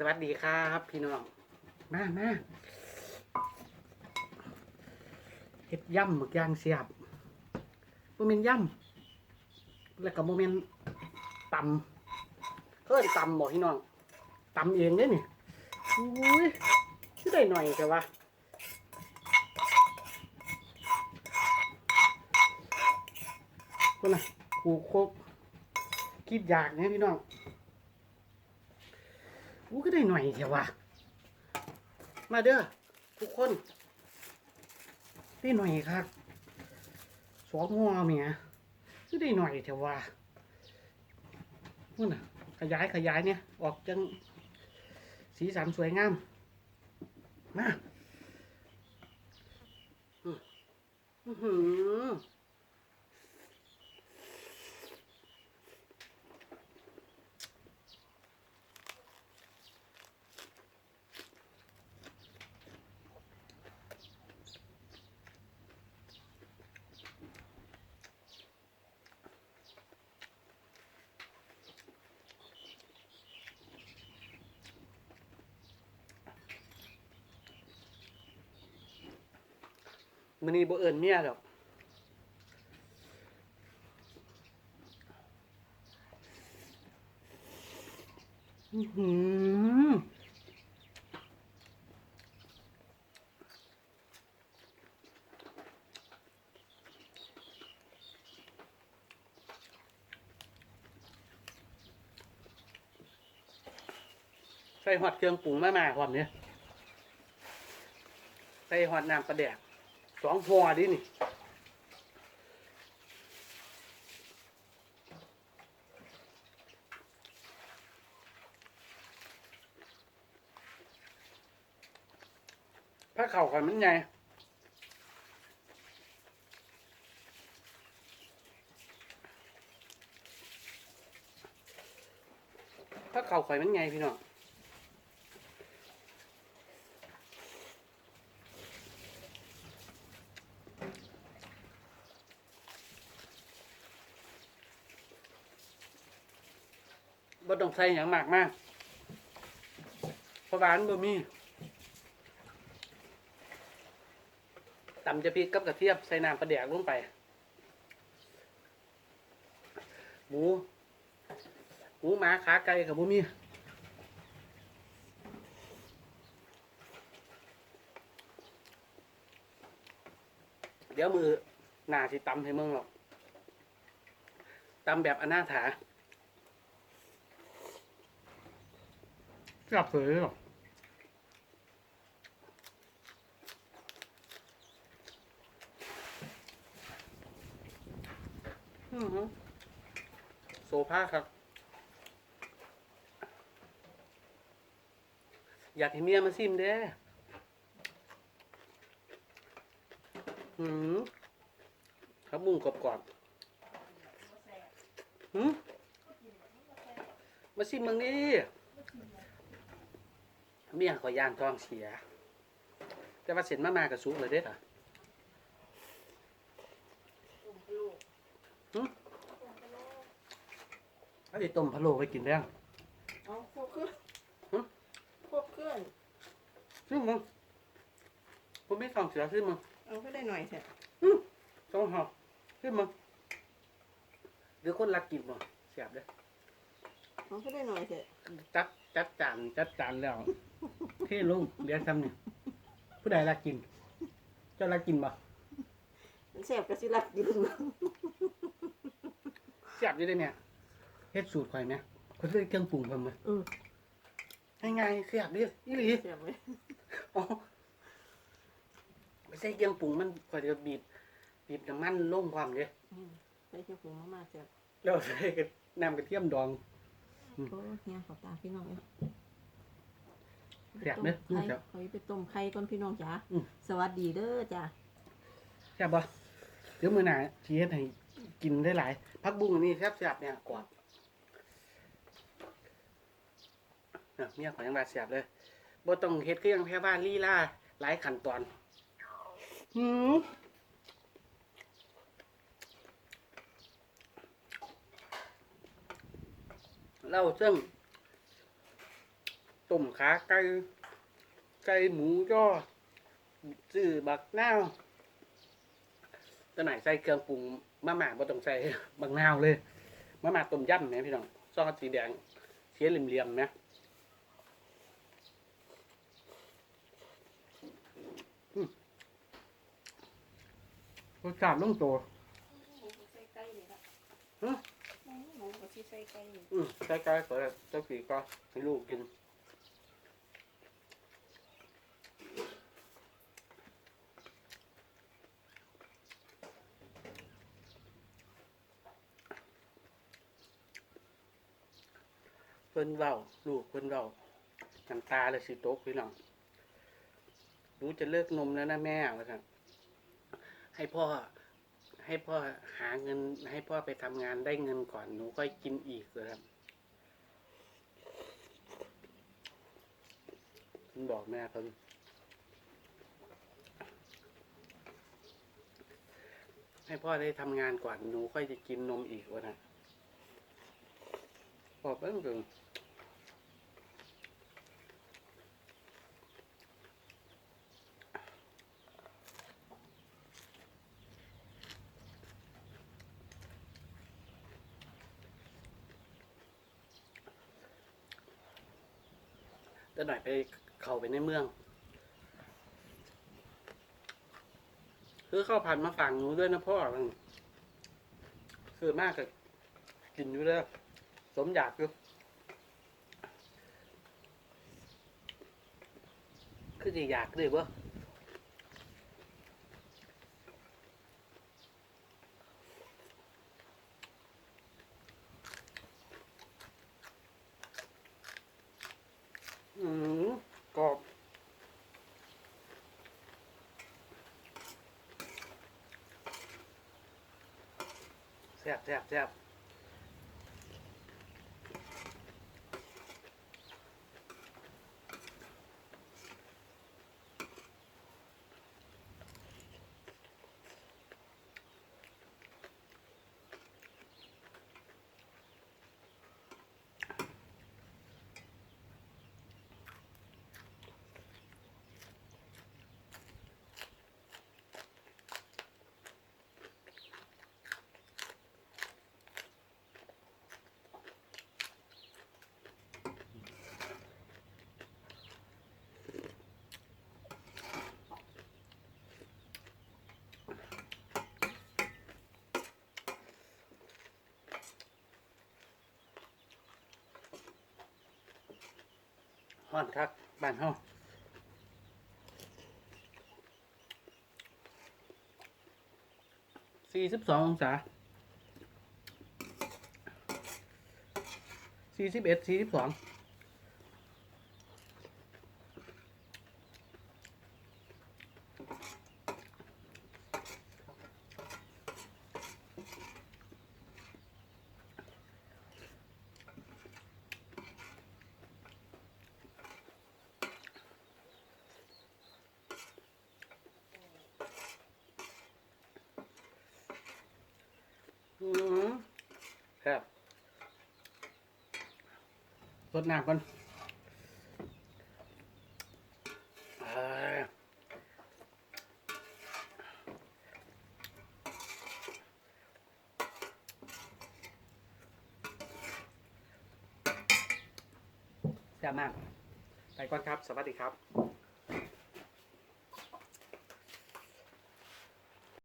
สวัสดีครับพี่น้อง มามาเฮ็ดย่ำหมึกย่างเสียบโมเมนย่ำแล้วก็โมเมนตำเพิ่นตำบอกพี่น้องตำเองเนี่ยนี่อุ้ยชื่อได้หน่อยแต่ว่าคนน่ะกูโคกคิดอยากเนี่ยพี่น้อง อู้ก็ได้หน่อยเถอะวะมาเด้อทุกคน ได้หน่อยครับสองหัวเมียก็ได้หน่อยเถอะวะนู่นน่ะ ขยายขยายเนี่ย ออกจัง สีสันสวยงาม มาอือหือ มันนี่บ่เอิญเมียดอกหือใส่หอดเครื่องปรุงมามาหอดเนี่ยใส่หอดน้ำปลาแดก สองหัวดินี่ถ้าเข่ากันมันไงถ้าเข่าข่อยมันไงพี่น้อง บ่ต้องใส่หยังมากมากเพราะหวานบ่มีตำจะพริกกับกระเทียมใส่น้ำปลาแดกลงไป หมูหมูหมาขาไก่กับบ่มีเดี๋ยวมือหน้าสิตำให้มึงหรอกตำแบบอนาถา กลับเลยหรออือฮึโซฟาครับ อยากให้เมียมาซิมเด้หืมครับมุ้งกรอบๆหืมมาซิมมึงดิ เมียก็ย่านท้องเสีย แต่ว่าเสร็จมามากับสุกเลยเด็ดอะหืมเอาไอ้ต้มพะโล้ไปกินแล้วเอาพวกขึ้นฮะพวกขึ้นซึ่งมึงผมไม่ท้องเสียซึ่งมึงเอาก็ได้หน่อยเถอะสองห่อซึ่งมึงหรือคนรักกินบ่เสียบเลยเอาก็ได้หน่อยเถอะจัดจัดจานจัดจานแล้ว เท่ลงเดี๋ยวซ้ำนี่ผู้ใดรักกิน เจ้ารักกินบ่มันแสบกระสิรักกินเสียบอยู่ได้เนี่ยเฮ็ดสูตรข่อยไหมเขาใส่เครื่องปรุงเพิ่มเลยอืมง่ายๆเสียบดิอีหลีแสบไหมอ๋อไม่ใช่เครื่องปรุงมันข่อยจะบีบบีบน้ำมันลงความเด้อืมใส่เชียวผงมากๆแสบแล้วใส่กระน้ำกระเทียมดอง โอ้ยเนี่ยขอตาพี่น้องเนี่ย แสบเด้อต้มแสไข่บเขาไปต้มไข่ก่อนพี่น้องจ๋าอืม สวัสดีเด้อจ้าแซ่บบ่เดี๋ยวมื้อหน้าสิเฮ็ดให้กินได้หลายผักบุ้งอันนี้แซ่บๆเนี่ยกรอบเนี่ยเมียข่อยยังว่าแซ่บเลยบ่ต้องเฮ็ดคือยังแพ้บ้านลีลาหลายขั้นตอนหืมเราซึ่ง ต้มขาไก่ไก่หมูย่อซื้อบักนาวตัวไหนใส่เครื่องปรุงมาม่าบ่ต้องใส่บักนาวเลยมาม่าต้มยำแหมพี่น้องซอสสีแดงเสียเหลี่ยมๆนะอืมรสชาติลงตัวใส่ไก่เลยละฮะหมูก็สิใส่ไก่อืมใกล้ๆเปิดเจ้าผีก็ให้ลูกกิน พิ่นเว้าลูกเพิ่นเว้าน้ำตาเลยสิตกพี่น้องรู้จะเลิกนมแล้วนะแม่ว่าซั่นให้พ่อให้พ่อหาเงิน ให้พ่อไปทำงานได้เงินก่อนหนูค่อยกินอีกเลยครับเพิ่นบอกแม่เพิ่นให้พ่อได้ทำงานก่อนหนูค่อยจะกินนมอีกวะนะบอกเพิ่นถึง จะหน่อยไปเข้าไปในเมืองคือข้าวผัดมาฝั่งหนูด้วยนะพ่อมันคือมากกับกินอยู่แล้วสมอยากอยู่คือจะอยากด้วยบ่อืมกรอบแซ่บแซ่บแซ่บ อนคักบ้านเฮาสี่สิบสององศาสี่สิบเอ็ดสี่สิบสองอืมครับร ดน้ำก่อนแซ่บมาก ไปก่อนครับ สวัสดีครับ